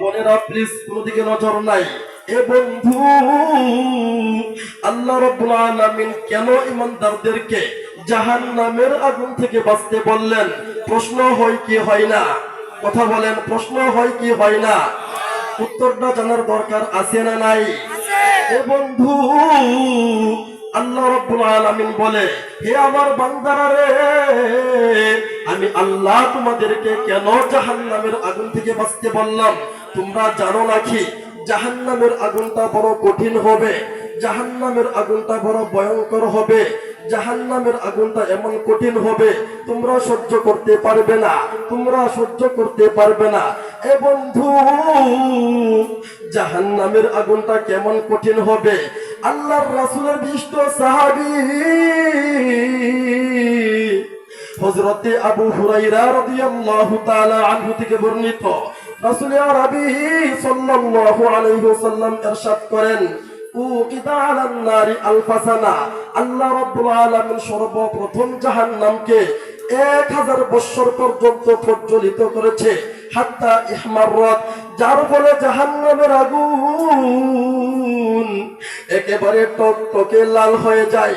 বোনেরা প্লিজ কোনো দিকে নজর নাই। এ বন্ধু আল্লাহ রব্বুল আলামিন কেন ইমানদারদেরকে জাহান নামের আগুন থেকে বাঁচতে বললেন? প্রশ্ন হয় কি হয় না? কথা বলেন প্রশ্ন হয় কি হয় না? উত্তরটা জানার দরকার আছে না নাই? এ বন্ধু আল্লাহ রব্বুল আলামিন বলে, হে আমার বান্দারা রে, আমি আল্লাহ তোমাদেরকে কেন জাহান্নামের আগুন থেকে বাঁচতে বললাম? তোমরা জানো নাকি, জাহান্নামের আগুনটা বড় কঠিন হবে, জাহান্নামের আগুনটা বড় ভয়ঙ্কর হবে, জাহান্নামের আগুনটা এমন কঠিন হবে, তোমরা সহ্য করতে পারবে না, তোমরা সহ্য করতে পারবে না। এ বন্ধু, জাহান্নামের আগুনটা কেমন কঠিন হবে? আল্লাহর রাসূলের বিষ্ট সাহাবী হযরতে আবু হুরাইরা রাদিয়াল্লাহু তাআলা আনহু থেকে বর্ণিত। রাসূল সাল্লাল্লাহু আলাইহি ওয়াসাল্লাম ইরশাদ করেন আল্লাহ রাব্বুল আলামিন সর্বপ্রথম জাহান্নামকে এক হাজার বৎসর পর্যন্ত প্রজ্বলিত করেছে হাত্তা ইহমারত যার ফলে জাহান্নামের আগুন একেবারে টক টকে লাল হয়ে যায়।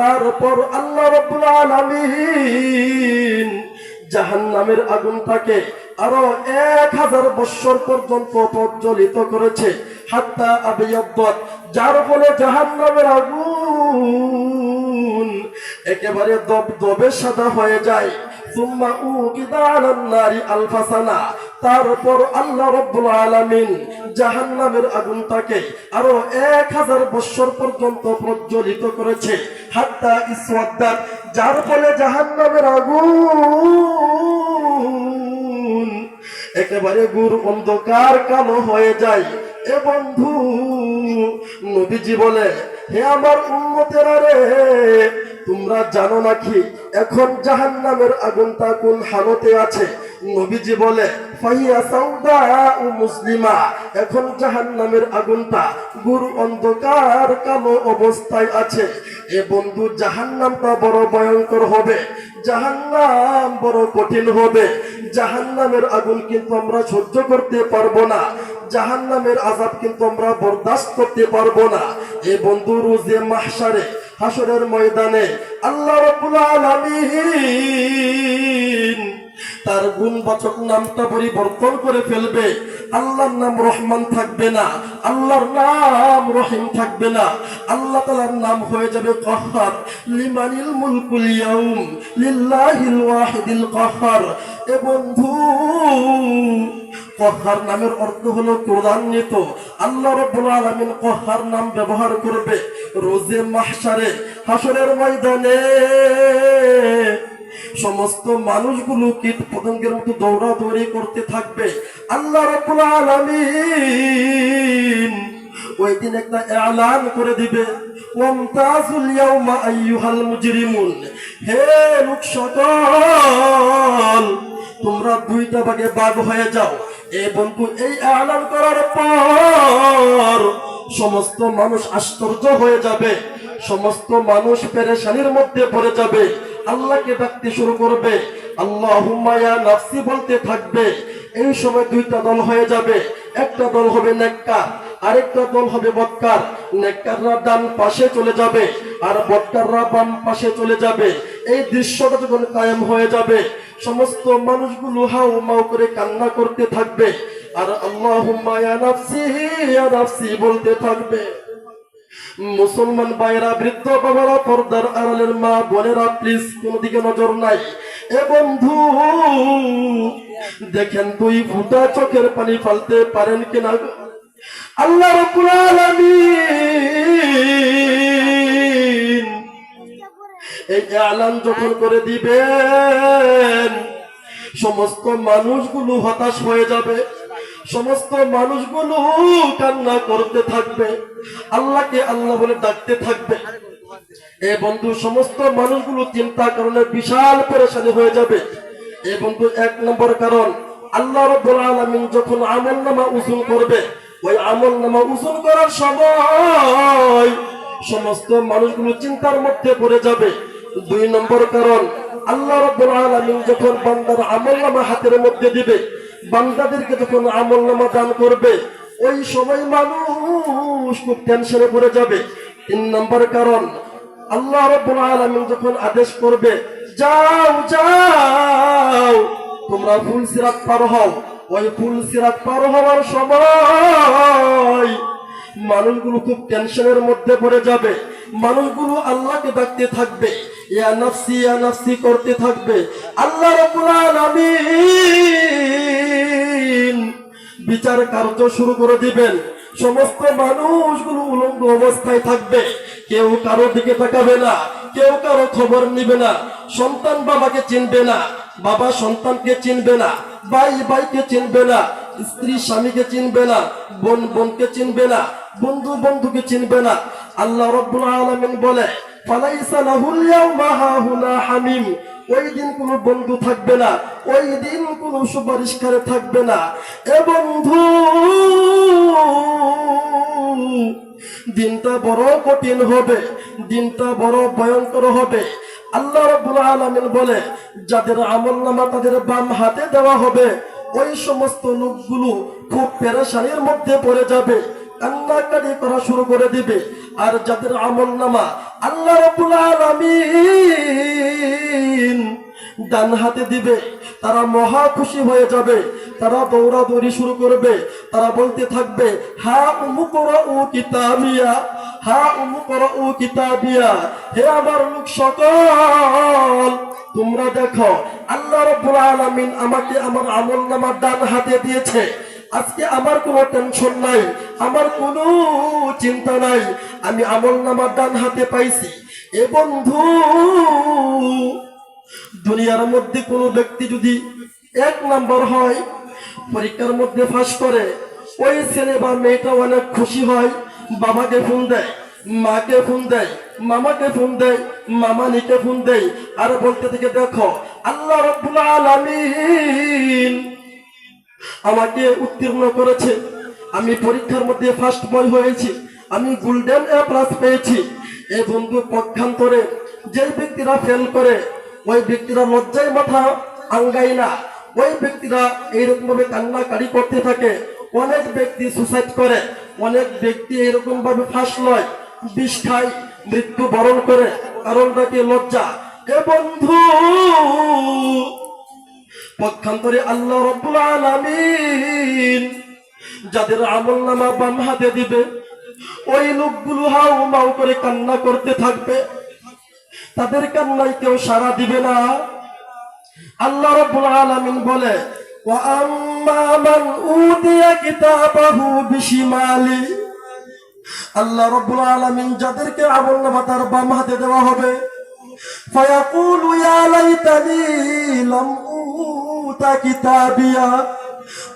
তারপর আল্লাহ রাব্বুল আলামিন জাহান্নামের আগুনটাকে আরও এক হাজার বৎসর পর্যন্ত প্রজ্বলিত করেছে। হাত্তা আবিয়দ্দত, যার ফলে জাহান্নামের আগুন একেবারে দব দবে সাদা হয়ে যায়। সুম্মা উকিদা আলান নারি আলফাসানা। তারপর আল্লাহ রব্বুল আলামিন জাহান্নামের আগুনটাকে আরও এক হাজার বৎসর পর্যন্ত প্রজ্বলিত করেছে। হাত্তা ইসওয়াদ্দাত, যার ফলে জাহান্নামের আগুন একেবারে গুর অন্ধকার কালো হয়ে যায়। এ বন্ধু, নবীজি বলে, হে আমার উন্মতেরা রে তোমরা জানো নাকি, এখন জাহান জাহান্নামের আগুনটা কোন হালতে আছে? নবীজি বলে মুসলিমা। এখন জাহান্নামের আগুনটা গুরু অন্ধকার কালো অবস্থায় আছে। এ বন্ধু, জাহান্নামটা বড় ভয়ঙ্কর হবে। জাহান্নাম বড় কঠিন হবে। জাহান্নামের আগুন কিন্তু আমরা সহ্য করতে পারব না। জাহান্নামের আজাব কিন্তু আমরা বরদাস্ত করতে পারব না। এ বন্ধু, রোজে মাহশারে হাসরের ময়দানে আল্লাহ রব্বুল আলামিন তার গুণবাচক নামটা পরিবর্তন করে ফেলবে। আল্লাহর নাম রহমান থাকবে না, আল্লাহর নাম রহিম থাকবে না। আল্লাহ তালার নাম হয়ে যাবে কহার। লিমানিল মুলকুল ইয়াউম, লিল্লাহিল ওয়াহিদিল কহার। এ বন্ধু, কহার নামের অর্থ হলো ক্রোধান্বিত। আল্লাহ রাব্বুল আলামিন কহার নাম ব্যবহার করবে। রোজে মাহশারে হাসরের ময়দানে। সমস্ত মানুষগুলো কীট পতঙ্গের মতো দৌড়াদৌড়ি করতে থাকবে। আল্লাহ রাব্বুল আলামিন ওই দিন একটা এলান করে দিবে। তোমরা দুইটা ভাগে ভাগ হয়ে যাও। এ বন্ধু, এই এলান করার পর সমস্ত মানুষ আশ্চর্য হয়ে যাবে। সমস্ত মানুষ পেরেশানির মধ্যে পড়ে যাবে। আল্লাহকে ডাকতে শুরু করবে। আল্লাহ নাফসি বলতে থাকবে। এই সময় দুইটা দল হয়ে যাবে। একটা দল হবে নেককার, আরেকটা দল হবে বৎকার। নেককাররা ডান পাশে চলে যাবে আর বটকাররা বাম পাশে চলে যাবে। এই দৃশ্যটা যখন কায়েম হয়ে যাবে, সমস্ত মানুষগুলো হাউ মাউ করে কান্না করতে থাকবে। আর আল্লাহ বলতে থাকবে। মুসলমান বৃদ্ধ বাবারা, পর্দার আড়ালের মা বোনেরা প্লিজ নজর নাই এ বন্ধু, দেখেন চোখের পানি ফালতে পারেন কিনা? আল্লাহ এই এলান যখন করে দিবেন, সমস্ত মানুষগুলো হতাশ হয়ে যাবে সমস্ত মানুষগুলো কান্না করতে থাকবে, আল্লাহকে আল্লাহ বলে ডাকতে থাকবে। এ বন্ধু, সমস্ত মানুষগুলো চিন্তা কারণে বিশাল পরেশানি হয়ে যাবে। এ বন্ধু, এক নম্বর কারণ, আল্লাহ রব্বুল আলামিন যখন আমল নামা উসুল করবে, ওই আমল নামা উসুল করার সময় সমস্ত মানুষগুলো চিন্তার মধ্যে পড়ে যাবে। দুই নম্বর কারণ, আল্লাহ রাব্বুল আলামিন যখন বান্দার আমলনামা হাতের মধ্যে দিবে বান্দাদেরকে যখন আমল নামা দান করবে, ওই সময় মানুষ খুব টেনশনে পড়ে যাবে। তিন নম্বর কারণ, আল্লাহ রাব্বুল আলামিন যখন আদেশ করবে, যাও যাও, তোমরা ফুল সিরাত পার হও। ওই ফুল সিরাত পার হওয়ার সময় মানুষগুলো খুব টেনশনের মধ্যে পড়ে যাবে। মানুষগুলো আল্লাহকে ডাকতে থাকবে, ইয়া নাফসি ইয়া নাফসি করতে থাকবে। আল্লাহ রাব্বুল আলামিন বিচার কার্য শুরু করে দিবেন। সমস্ত মানুষগুলো উলঙ্গ অবস্থায় থাকবে। কেউ কারও দিকে তাকাবে না, কেউ কারও খবর নিবে না। সন্তান বাবাকে চিনবে না, বাবা সন্তানকে চিনবে না, ভাই ভাইকে চিনবে না, স্ত্রী স্বামীকে চিনবে না, বোন বোনকে চিনবে না, বন্ধু বন্ধুকে চিনবে না। আল্লাহ রব্বুল আলামিন বলে ফালাইসা লাহুল ইয়াউমা হাহুনা হামিম। ওই দিন কোনো বন্ধু থাকবে না, ওই দিন কোনো সুপারিশকারে থাকবে না। এ বন্ধু, দিনটা বড় কঠিন হবে, দিনটা বড় ভয়ঙ্কর হবে। আল্লাহ রাব্বুল আলামিন বলে, যাদের আমলনামা তাদের বাম হাতে দেওয়া হবে, ওই সমস্ত লোকগুলো খুব পেরেশানির মধ্যে পড়ে যাবে। কান্নাকাটি করা শুরু করে দিবে। আর যাদের আমলনামা আল্লাহ রাব্বুল আলামিন ডান হাতে দিবে, তারা মহা খুশি হয়ে যাবে, তারা দৌড়াদৌড়ি শুরু করবে, তারা বলতে থাকবে, হা উমুক ও কিতাবিয়া, হা উমুক ও কিতাবিয়া, হে আমার লোক সকল, তোমরা দেখো, আল্লাহ রাব্বুল আলামিন আমাকে আমার আমল নামার ডান হাতে দিয়েছে। আজকে আমার কোনো টেনশন নাই, আমার কোনো চিন্তা নাই। আমি আমল নামার ডান হাতে পাইছি। এ বন্ধু, দুনিয়ার মধ্যে কোনো ব্যক্তি যদি এক নাম্বার হয়, পরীক্ষার মধ্যে ফাঁস করে, ওই ছেলে বা মেয়েটা অনেক খুশি হয়, বাবাকে ফোন দেয়, মাকে ফোন দেয়, মামাকে ফোন দেয়, মামানিকে ফোন দেয়, আর বলতে থেকে, দেখো, আল্লাহ রব্বুল আলামিন আমাকে উত্তীর্ণ করেছে। আমি পরীক্ষার মধ্যে ফার্স্ট বয় হয়েছি। আমি গোল্ডেন এ প্লাস পেয়েছি। এই বন্ধু পক্ষান্তরে যে ব্যক্তিরা ফেল করে, ওই ব্যক্তিরা লজ্জায় মাথা আঙ্গাই না। ওই ব্যক্তিরা এইরকম ভাবে কান্নাকারি করতে থাকে। অনেক ব্যক্তি সুসাইড করে। অনেক ব্যক্তি এরকম ভাবে ফাঁস লয় বিষ খায় মৃত্যু বরণ করে। কারণটা কি লজ্জা? এ বন্ধু! পক্ষান্তরে আল্লাহ রব্বুল আলামিন যাদের আমল নামা বাম হাতে দিবে, ওই লোকগুলো হাউ মাউ করে কান্না করতে থাকবে। তাদের কান্নায় কেউ সাড়া দিবে না। আল্লাহ রব্বুল আলামিন বলে আল্লাহ রব্বুল আলামিন যাদেরকে আমল নামা তার বাম হাতে দেওয়া হবে। ফায়াকুলু ইয়া লাইতানি লাম উতা কিতাবিয়া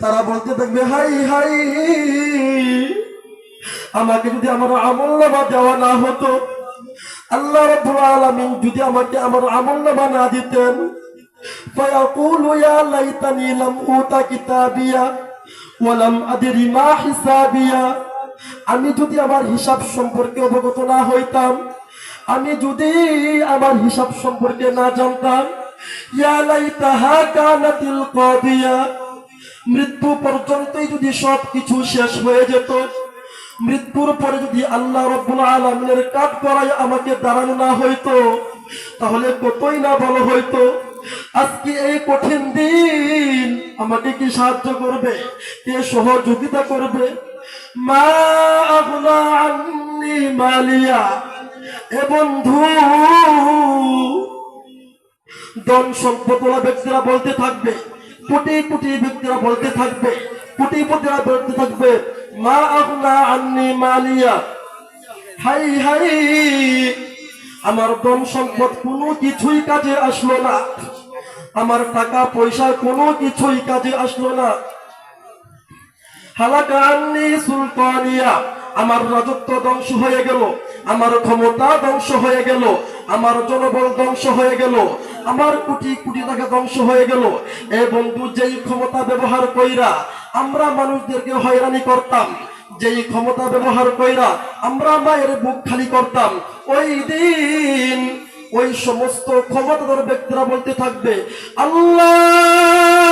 তারা বলতে থাকবে, হাই হাই, আমাকে যদি আমার আমল নামা দেওয়া না হতো, আল্লাহ রাব্বুল আলামিন যদি আমাকে আমার না দিতেন, ফায়াকুলু ইয়া লাইতানি লাম উতা কিতাবিয়া ওয়া লাম আদরি মা হিসাবিয়া। আমি যদি আমার হিসাব সম্পর্কে অবগত না হইতাম, আমি যদি আমার হিসাব সম্পর্কে না জানতাম মৃত্যু পর্যন্তই যদি সব কিছু শেষ হয়ে যেত, মৃত্যুর পরে যদি আল্লাহ রব্বুল আলমিনের কাঠ করায় আমাকে দাঁড়ানো না হইতো, তাহলে কতই না ভালো হইতো। আজকে এই কঠিন দিন আমাকে কি সাহায্য করবে? কে সহযোগিতা করবে? মা মালিয়া। এ বন্ধু ধন সম্পদওয়ালা ব্যক্তিরা বলতে থাকবে, কোটি কোটি ব্যক্তিরা বলতে থাকবে কোটিপতিরা বলতে থাকবে, মা আগুনা আন্নি মালিয়া, হাই হাই, আমার ধন সম্পদ কোনো কিছুই কাজে আসলো না, আমার টাকা পয়সা কোনো কিছুই কাজে আসলো না। হালাকা আন্নি সুলতানিয়া আমার রাজত্ব ধ্বংস হয়ে গেল, আমার ক্ষমতা ধ্বংস হয়ে গেল, আমার জনবল ধ্বংস হয়ে গেল, আমার কোটি কোটি টাকা ধ্বংস হয়ে গেল। এ বন্ধু, যেই ক্ষমতা ব্যবহার কইরা আমরা মানুষদেরকে হয়রানি করতাম, যেই ক্ষমতা ব্যবহার কইরা আমরা মায়ের বুক খালি করতাম, ওই দিন ওই সমস্ত ক্ষমতাধর ব্যক্তিরা বলতে থাকবে, আল্লাহ!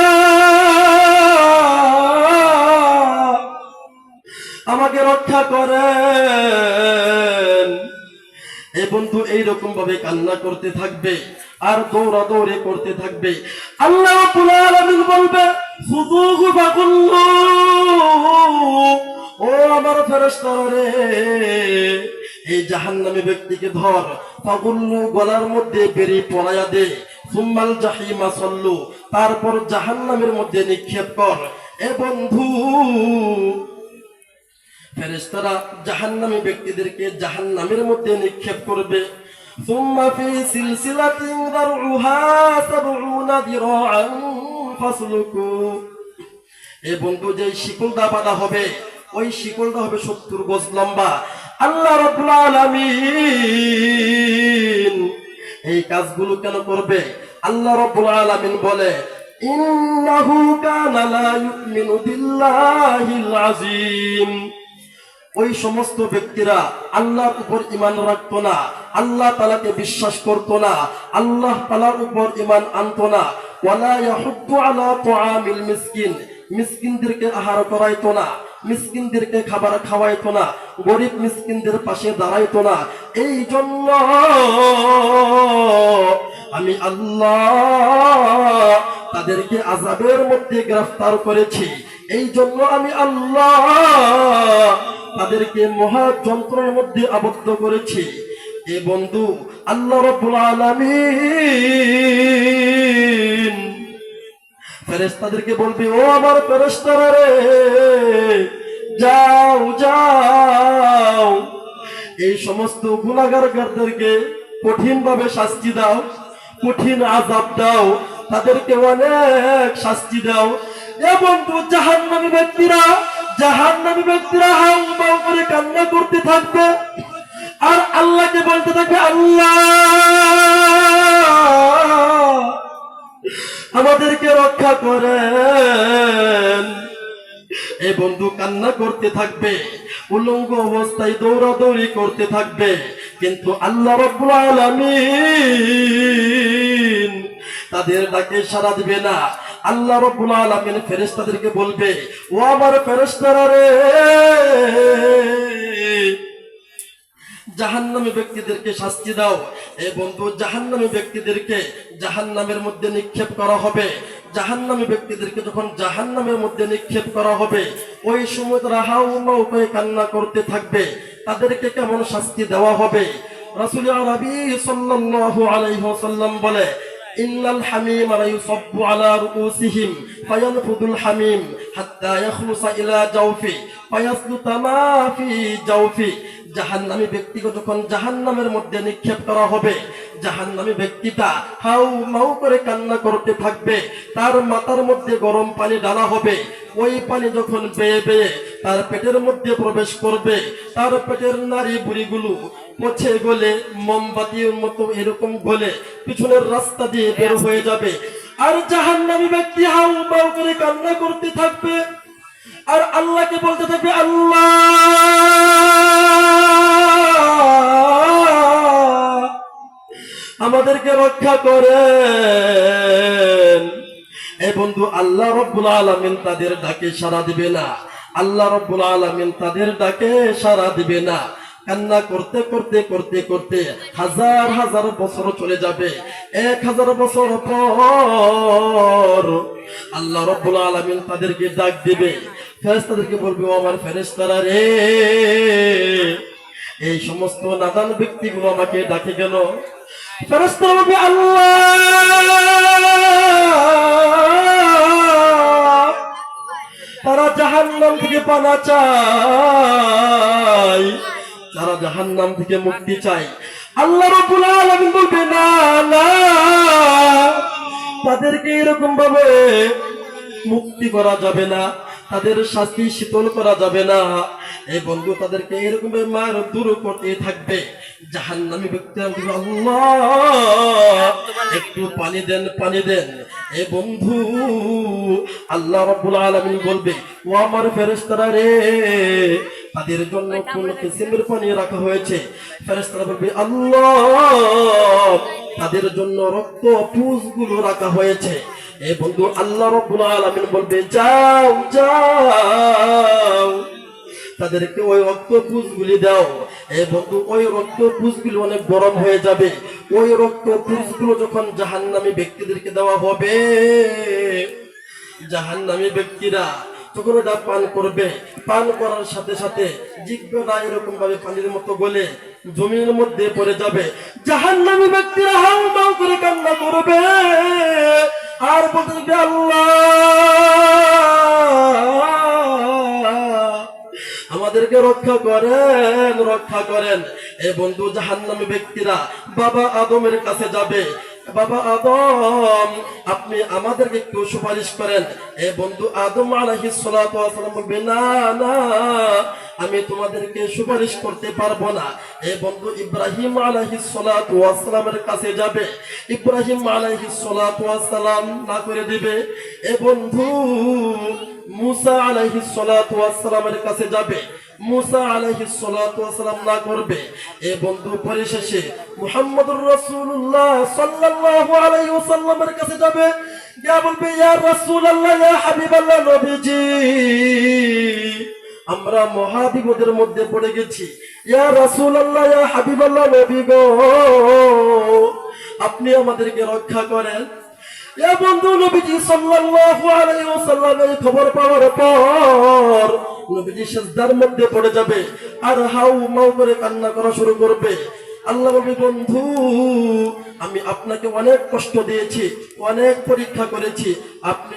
আমাকে রক্ষা করেন। এই বন্ধু, এইরকম ভাবে কান্না করতে থাকবে, আর দৌড়া দৌড়ে করতে থাকবে। আল্লাহ বলবে ও আমার ফেরেশতারা রে, এই জাহান্নামী ব্যক্তিকে ধর। ফাকুল্লু গলার মধ্যে বেরি পড়ায়া দে। সুম্মাল জাহিমা সল্লু। তারপর জাহান্নামের মধ্যে নিক্ষেপ কর। এ বন্ধু ফেরেশতারা জাহান্নামী ব্যক্তিদেরকে জাহান্নামের মধ্যে নিক্ষেপ করবে ثم في سلسلة ذرعها سبعون ذراعا فاسلكوا এ বন্ধু যে শিকলটা বাঁধা হবে ওই শিকলটা হবে সত্তর গজ লম্বা আল্লাহ রাব্বুল আলামিন এই কাজগুলো কেন করবে আল্লাহ রাব্বুল আলামিন বলে ইন্নাহু কানা লা ইউমিনু বিল্লাহিল আযীম ওই সমস্ত ব্যক্তিরা আল্লাহর উপর ইমান রাখতো না, আল্লাহ তালাকে বিশ্বাস করতো না, আল্লাহ তালার উপর ইমান আনতো না। আহার না, মিসকিনদেরকে খাবার না, গরিব মিসকিনদের পাশে দাঁড়াইতো না। এই জন্য আমি আল্লাহ তাদেরকে আজাবের মধ্যে গ্রেফতার করেছি। এই জন্য আমি আল্লাহ তাদেরকে মহা যন্ত্রের মধ্যে আবদ্ধ করেছি। এ বন্ধু, আল্লাহ রব্বুল আলামিন। ফেরেশতাদেরকে বলবে, ও আমার ফেরেশতারা রে, যাও যাও। এই সমস্ত গুণাগারদেরকে কঠিন ভাবে শাস্তি দাও, কঠিন আজাব দাও। তাদেরকে অনেক শাস্তি দাও। এ বন্ধু, জাহান্নামী ব্যক্তিরা জাহান্নামী ব্যক্তিরা হাউ মাউ করে কান্না করতে থাকবে। আর আল্লাহকে বলতে থাকবে, আল্লাহ, আমাদেরকে রক্ষা করেন। এই বন্ধু কান্না করতে থাকবে, উলঙ্গ অবস্থায় দৌড়াদৌড়ি করতে থাকবে। কিন্তু আল্লাহ রব্বুল আলামিন তাদের ডাকে সাড়া দিবে না। আল্লাহ রব্বুল আলামিন ফেরেশতাদেরকে বলবে, ও আমার ফেরেশতারা রে! জাহান্নামী ব্যক্তিদেরকে শাস্তি দাও। বন্ধু, জাহান্নামী ব্যক্তিদেরকে জাহান্নামের মধ্যে নিক্ষেপ করা হবে। জাহান্নামী ব্যক্তিদেরকে যখন জাহান্নামের মধ্যে নিক্ষেপ করা হবে, ওই সময় তারা কান্না করতে থাকবে। তাদেরকে কেমন শাস্তি দেওয়া হবে? রাসূল আরবি সাল্লাল্লাহু আলাইহি ওয়াসাল্লাম বলে ইন্নাল হামিম লা ইউসাব্বু আলা রুউসিহিম, ফায়ানফুদুল হামিম, হাত্তা ইয়াখলুসা ইলা জাওফি, ফায়াসলুতা মা ফি জাওফি। জাহান্নামী ব্যক্তিকে যখন জাহান্নামের মধ্যে নিক্ষেপ করা হবে। জাহান্নামী ব্যক্তিটা হাউ মাউ করে কান্না করতে থাকবে, তার মাথার মধ্যে গরম পানি ডালা হবে। ওই পানি যখন বেয়ে বেয়ে তার পেটের মধ্যে প্রবেশ করবে, তার পেটের নারী বুড়িগুলো পচে গলে মোমবাতির মতো এরকম গলে পিছনের রাস্তা দিয়ে বের হয়ে যাবে। আর জাহান্নামী ব্যক্তি হাউ মাউ করে কান্না করতে থাকবে, আর আল্লাহকে বলতে থাকবে, আল্লাহ! আমাদেরকে রক্ষা করেন। এ বন্ধু, আল্লাহ রব্বুল আলামিন তাদের ডাকে সাড়া দিবে না। আল্লাহ রব্বুল আলামিন তাদের ডাকে সাড়া দিবে না। কান্না করতে করতে করতে করতে হাজার হাজার বছর চলে যাবে। এক হাজার বছর পর আল্লাহ রব্বুল আলামিন তাদেরকে ডাক দিবে। ফেরেশতাদেরকে বলবে আমার ফেরেশতারা রে, এই সমস্ত নাদান ব্যক্তিগুলো আমাকে ডাকে গেল আল্লাহ! তারা জাহান্নাম থেকে পানা তারা জাহান্নাম থেকে মুক্তি চায়। আল্লাহ আলামিন বলবে, না না। তাদেরকে এরকম ভাবে মুক্তি করা যাবে না। তাদের শাস্তি শীতল করা যাবে না। এই বন্ধু তাদেরকে এরকম মার দূর করতে থাকবে। জাহান্নামী ব্যক্তিরা বলবে, আল্লাহ একটু পানি দেন পানি দেন। এ বন্ধু আল্লাহ রাব্বুল আলামিন বলবে ও আমার ফেরেশতারা রে তাদের জন্য কোন কিসিমের পানি রাখা হয়েছে? ফেরেশতারা বলবে আল্লাহ তাদের জন্য রক্ত পুষগুলো রাখা হয়েছে। এ বন্ধু, আল্লাহ রব্বুল আলামিন বলবে, যাও যাও। তাদেরকে ওই রক্ত পুষগুলি দাও। এ বন্ধু, ওই রক্ত পুষগুলি অনেক গরম হয়ে যাবে। ওই রক্ত পুষগুলো যখন জাহান্নামী ব্যক্তিদেরকে দেওয়া হবে, জাহান্নামী ব্যক্তিরা তখন ওটা পান করবে। পান করার সাথে সাথে জিজ্ঞাসা এরকম ভাবে পানির মতো গলে জমির মধ্যে পড়ে যাবে। জাহান্নামী ব্যক্তিরা হাউ করে কান্না করবে। আর বলতে থাকবে, আল্লাহ। আমাদেরকে রক্ষা করেন রক্ষা করেন। এ বন্ধু জাহান্নামী ব্যক্তিরা বাবা আদমের কাছে যাবে। বাবা আদম, আপনি আমাদেরকে একটু সুপারিশ করেন। এ বন্ধু আদম ওয়াস সালাম বলবে, না না, আমি তোমাদেরকে সুপারিশ করতে পারব না। এ বন্ধু ইব্রাহিম সালাতু সালামের কাছে যাবে। ইব্রাহিম ওয়াস সালাম না করে দিবে। এ বন্ধু মুসা সালাতু সালামের কাছে যাবে। মুসা ওয়াস সালাম না করবে। এ বন্ধু পরিশেষে মুহাম্মদুর রাসূলুল্লাহ সাল্লাল্লাহু আলাইহি ওয়াসাল্লামের কাছে যাবে। ইয়া বলবে, ইয়া রাসূলুল্লাহ, ইয়া হাবিবাল্লাহ নবীজি, আমরা মহাবিপদের মধ্যে পড়ে গেছি। ইয়া রাসূলুল্লাহ, ইয়া হাবিবাল্লাহ নবী গো, আপনি আমাদেরকে রক্ষা করেন। এ বন্ধু নবীজি সাল্লাল্লাহু আলাইহি ওয়াসাল্লাম এই খবর পাওয়ার পর নবীজি সিজদার মধ্যে পড়ে যাবে। আর হাউ মাউ করে কান্না করা শুরু করবে। আল্লাহ বলবে, বন্ধু, আমি আপনাকে অনেক কষ্ট দিয়েছি, অনেক পরীক্ষা করেছি। আপনি